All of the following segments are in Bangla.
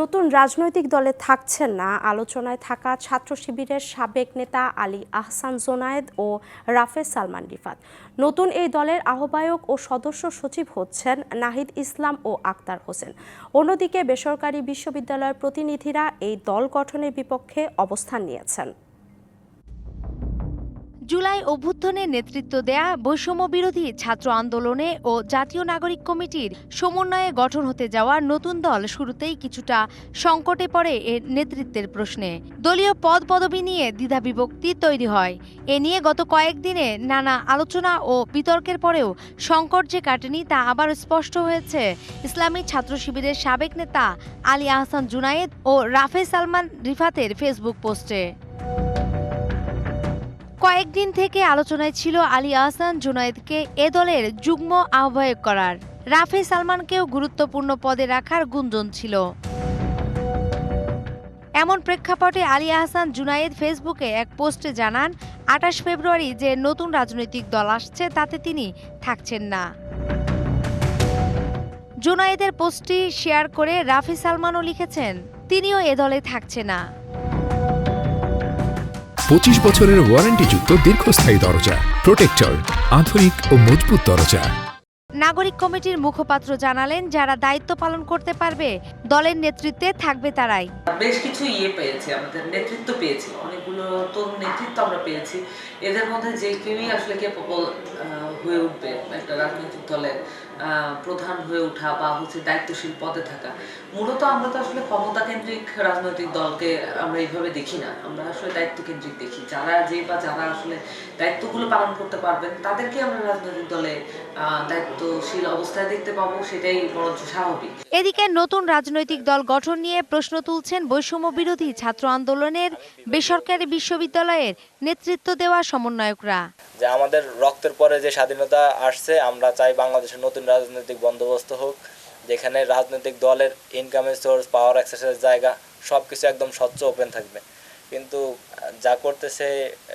নতুন রাজনৈতিক দলে থাকছেন না। আলোচনায় থাকা ছাত্র শিবিরের সাবেক নেতা আলী আহসান জোনায়েদ ও রাফেজ সালমান রিফাত। নতুন এই দলের আহ্বায়ক ও সদস্য সচিব হচ্ছেন নাহিদ ইসলাম ও আক্তার হোসেন। অন্যদিকে বেসরকারি বিশ্ববিদ্যালয়ের প্রতিনিধিরা এই দল গঠনের বিপক্ষে অবস্থান নিয়েছেন। জুলাই অভ্যুত্থানে নেতৃত্ব দেয়া বৈষম্য বিরোধী ছাত্র আন্দোলনে ও জাতীয় নাগরিক কমিটির সমন্বয়ে গঠন হতে যাওয়া নতুন দল শুরুতেই কিছুটা সংকটে পড়ে এর নেতৃত্বের প্রশ্নে। দলীয় পদ পদবি নিয়ে দ্বিধা বিভক্তি তৈরি হয়। এ নিয়ে গত কয়েকদিনে নানা আলোচনা ও বিতর্কের পরেও সংকট যে কাটেনি তা আবার স্পষ্ট হয়েছে। ইসলামী ছাত্র শিবিরের সাবেক নেতা আলী আহসান জুনায়েদ ও রাফে সালমান রিফাতের ফেসবুক পোস্টে। কয়েকদিন থেকে আলোচনায় ছিল আলী আহসান জুনায়েদকে এ দলের যুগ্ম আহ্বায়ক করার। রাফে সালমানকেও গুরুত্বপূর্ণ পদে রাখার গুঞ্জন ছিল। এমন প্রেক্ষাপটে আলী আহসান জুনায়েদ ফেসবুকে এক পোস্টে জানান, আঠাশ ফেব্রুয়ারি যে নতুন রাজনৈতিক দল আসছে তাতে তিনি থাকছেন না। জুনায়েদের পোস্টটি শেয়ার করে রাফি সালমানও লিখেছেন, তিনিও এ দলে থাকছে না। পঁচিশ বছরের ওয়ারেন্টিযুক্ত দীর্ঘস্থায়ী দরজা প্রোটেক্টর আধুনিক ও মজবুত দরজা। নাগরিক কমিটির মুখপাত্র জানালেন যারা দায়িত্ব পালন করতে পারবে দলের নেতৃত্বে থাকবে তারাই। বেশ কিছু ইয়ে পেয়েছি আমাদের নেতৃত্ব পেয়েছি অনেকগুলো তরুণ নেতৃত্ব আমরা পেয়েছি। এদের মধ্যে যে কেউই আসলে কেপবল হয়ে উঠবে একটা রাজনৈতিক দলের প্রধান হয়ে ওঠা বা হচ্ছে দায়িত্বশীল পদে থাকা। মূলত আমরা তো আসলে ক্ষমতা কেন্দ্রিক রাজনৈতিক দলকে আমরা এইভাবে দেখি না। আমরা আসলে দায়িত্ব কেন্দ্রিক দেখি। যারা যে বা যারা আসলে দায়িত্বগুলো পালন করতে পারবেন, তাদেরকে আমরা রাজনৈতিক দলে দায়িত্বশীল অবস্থায় দেখতে পাবো, সেটাই বরঞ্চ স্বাভাবিক। এদিকে নতুন রাজনৈতিক দল গঠন নিয়ে প্রশ্ন তুলছেন বৈষম্য বিরোধী ছাত্র আন্দোলনের বেসরকারি বিশ্ববিদ্যালয়ের নেতৃত্ব দেওয়া সমন্বয়করা। যে আমাদের রক্তের পরে যে স্বাধীনতা আসছে, আমরা চাই বাংলাদেশের নতুন রাজনৈতিক বন্দোবস্ত হোক, যেখানে রাজনৈতিক দলের ইনকামের সোর্স পাওয়ার অ্যাক্সেসের জায়গা সব কিছু একদম স্বচ্ছ ওপেন থাকবে। কিন্তু, যা করতেছে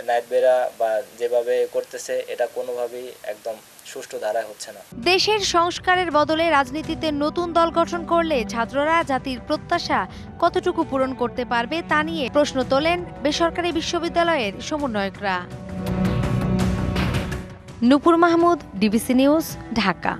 নাইট বেরা বা যেভাবে করতেছে, এটা কোনোভাবেই একদম সুষ্ঠু ধারায় হচ্ছে না। দেশের সংস্কারের বদলে রাজনীতিতে নতুন দল গঠন করলে ছাত্ররা জাতির প্রত্যাশা কতটুকু পূরণ করতে পারবে তা নিয়ে প্রশ্ন তোলেন বেসরকারি বিশ্ববিদ্যালয়ের সমন্বয়করা। Nupur Mahmud DBC news Dhaka.